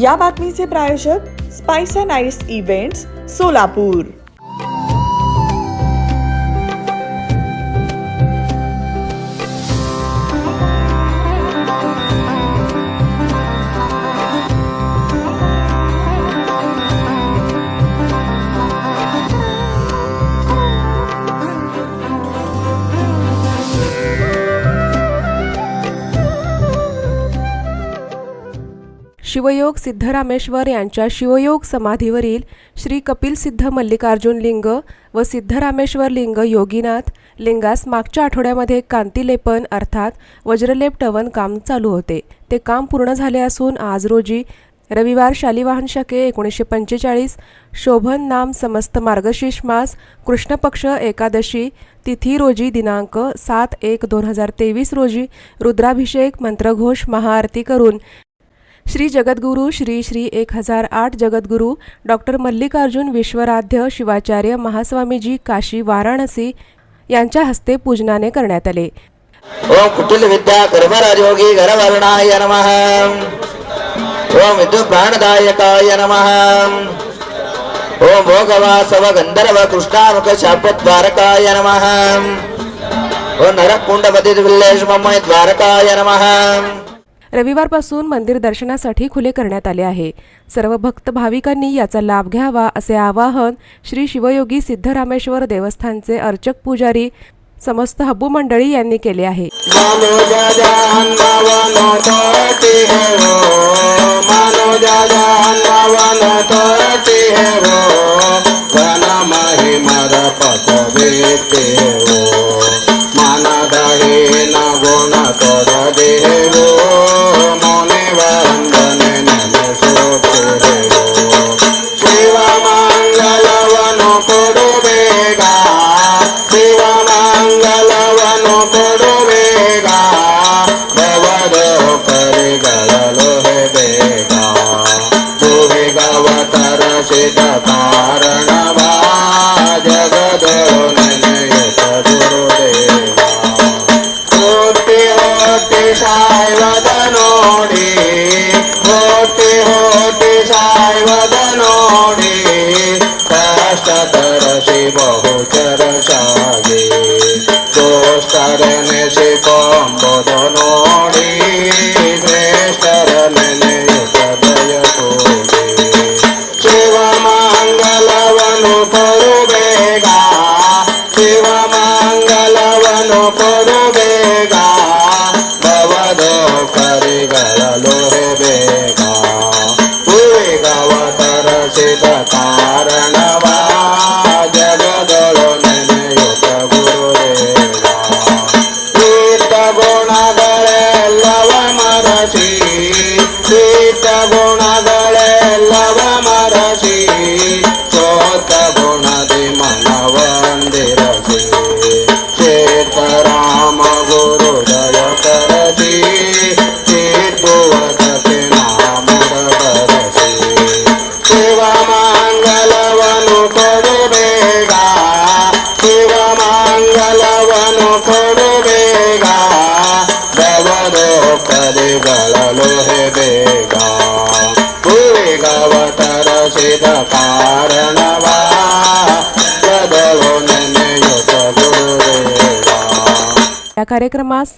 या बातमीचे प्रायोजक spice and ice events Solapur. Shivayog Siddharameshwar यांच्या शिवयोग समाधीवरील श्री कपिल सिद्ध मल्लिकार्जुन लिंग व सिद्धरामेश्वर लिंग योगीनाथ लिंगास मागच्या आठवड्यामध्ये कांतीलेपन अर्थात वज्रलेप टवन काम चालू होते. ते काम पूर्ण झाले असून आज रोजी रविवार शालिवाहन शके एकोणीसशे पंचेचाळीस शोभन नाम समस्त मार्गशीर्ष मास कृष्णपक्ष एकादशी तिथी रोजी दिनांक सात एक दोन हजार तेवीस रोजी रुद्राभिषेक मंत्रघोष महाआरती करून श्री जगद्गुरू श्री श्री एक हजार आठ जगद्गुरू डॉक्टर मल्लिकार्जुन विश्वराध्य शिवाचार्य महास्वामीजी काशी वाराणसी यांच्या हस्ते पूजनाने करण्यात आले. ओम कुटिल विद्या कर्मराजयोगी घरवर्णाय नमः। ओम विद्यु प्राणदायकाय नमः। ओम भोगवासव गंधर्व कृष्णामुख शापद्वारकाय नमः। ओम नरकुंडपती विल्लेश मम्मय द्वारकाय नमः। रविवारपासून मंदिर दर्शनासाठी खुले करण्यात आले आहे. सर्व भक्त भाविकांनी याचा लाभ घ्यावा असे आवाहन श्री शिवयोगी सिद्धरामेश्वर देवस्थानचे अर्चक पुजारी समस्त हब्बू मंडळी यांनी केले आहे. मानो होते सायवदनोडे होते होते सायवदनोडे काष्टतरसि बहुचर तरलो बेगा. तुवे या कार्यक्रमास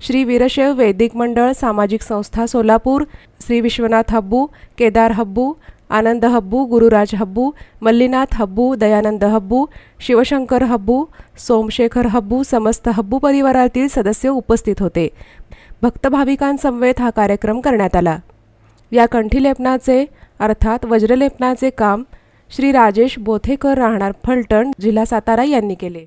श्री वीरशैव वैदिक मंडळ सामाजिक संस्था सोलापूर श्री विश्वनाथ हब्बू केदार हब्बू आनंद हब्बू गुरुराज हब्बू मल्लीनाथ हब्बू दयानंद हब्बू शिवशंकर हब्बू सोमशेखर हब्बू समस्त हब्बू परिवारातील सदस्य उपस्थित होते. भक्तभाविकांसमवेत हा कार्यक्रम करण्यात आला. या कंठीलेपनाचे अर्थात वज्रलेपनाचे काम श्री राजेश बोथेकर राहणार फलटण जिल्हा सातारा यांनी केले.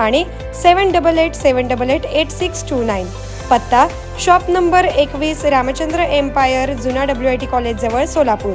आणि seven double eight seven double eight eight six two nine. पत्ता शॉप नंबर एकवीस रामचंद्र एम्पायर जुना डब्ल्यू आय टी कॉलेजजवळ सोलापूर.